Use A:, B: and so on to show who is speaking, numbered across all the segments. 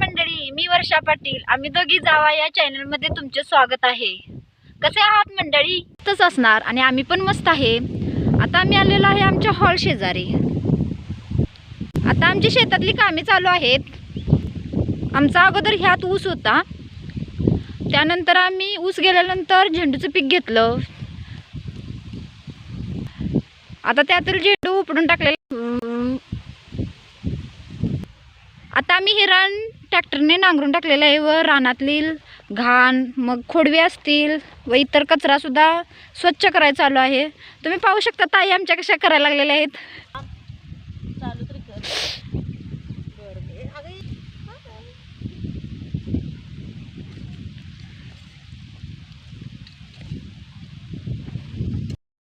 A: मंडळी मी वर्षा पाटील. आम्ही दोघी जावा या चॅनलमध्ये तुमचे स्वागत आहे. कसे आहात मंडळी? मस्तच असणार आणि आम्ही पण मस्त आहे. आता आम्ही आलेलो आहे आमच्या हॉल शेजारी. आता आमची शेतातली कामे चालू आहेत. आमचा अगोदर ह्यात ऊस होता. त्यानंतर आम्ही ऊस गेल्यानंतर झेंडूचं पीक घेतलं. आता त्यातील झेंडू उपडून टाकलेलं. आता आम्ही हिरण ट्रॅक्टरने नांगरून टाकलेलं आहे व रानातली घाण मग खोडवे असतील व इतर कचरासुद्धा स्वच्छ करायला चालू आहे. तुम्ही पाहू शकता ताई आमच्या कशा करायला लागलेल्या आहेत.
B: चालू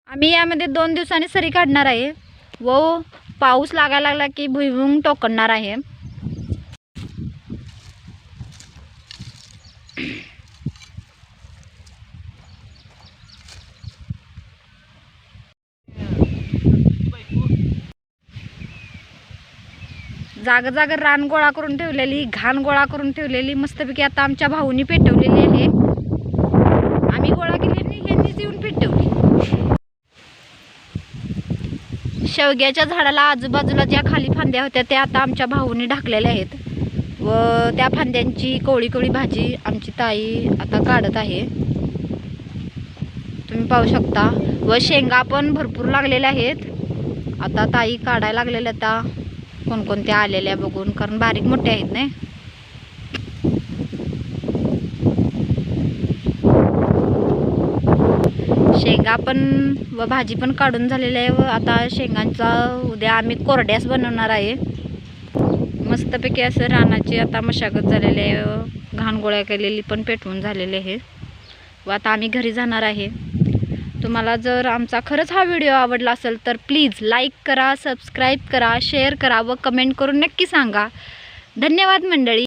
A: आम्ही यामध्ये दोन दिवसांनी सरी काढणार आहे व पाऊस लागायला लागला की भुईमुंग टोकणार आहे. जाग जाग रान गोळा करून ठेवलेली घाण गोळा करून ठेवलेली मस्तपैकी आता आमच्या भाऊनी पेटवलेली आहे आम्ही गोळा केली आणि येऊन पेटवली. शेवग्याच्या झाडाला आजूबाजूला ज्या खाली फांद्या होत्या त्या आता आमच्या भाऊनी ढाकलेल्या आहेत. व त्या फांद्यांची कोळी कोळी भाजी आमची ताई आता काढत आहे. तुम्ही पाहू शकता. व शेंगा पण भरपूर लागलेल्या आहेत. आता ताई काढायला लागलेल्या आता कोणकोणत्या आलेल्या बघून कारण बारीक मोठे आहेत नाही शेंगा पण व भाजी पण काढून झालेली आहे व आता शेंगांचा उद्या आम्ही कोरड्यास बनवणार आहे. मस्तपैकी असं रानाची आता मशागत झालेली आहे. घाण गोळ्या केलेली पण पेटवून झालेली आहे व आता आम्ही घरी जाणार आहे. तुम्हाला जर आमचा खरंच हा व्हिडिओ आवडला असेल तर प्लीज लाईक करा सबस्क्राईब करा शेअर करा व कमेंट करून नक्की सांगा. धन्यवाद मंडळी.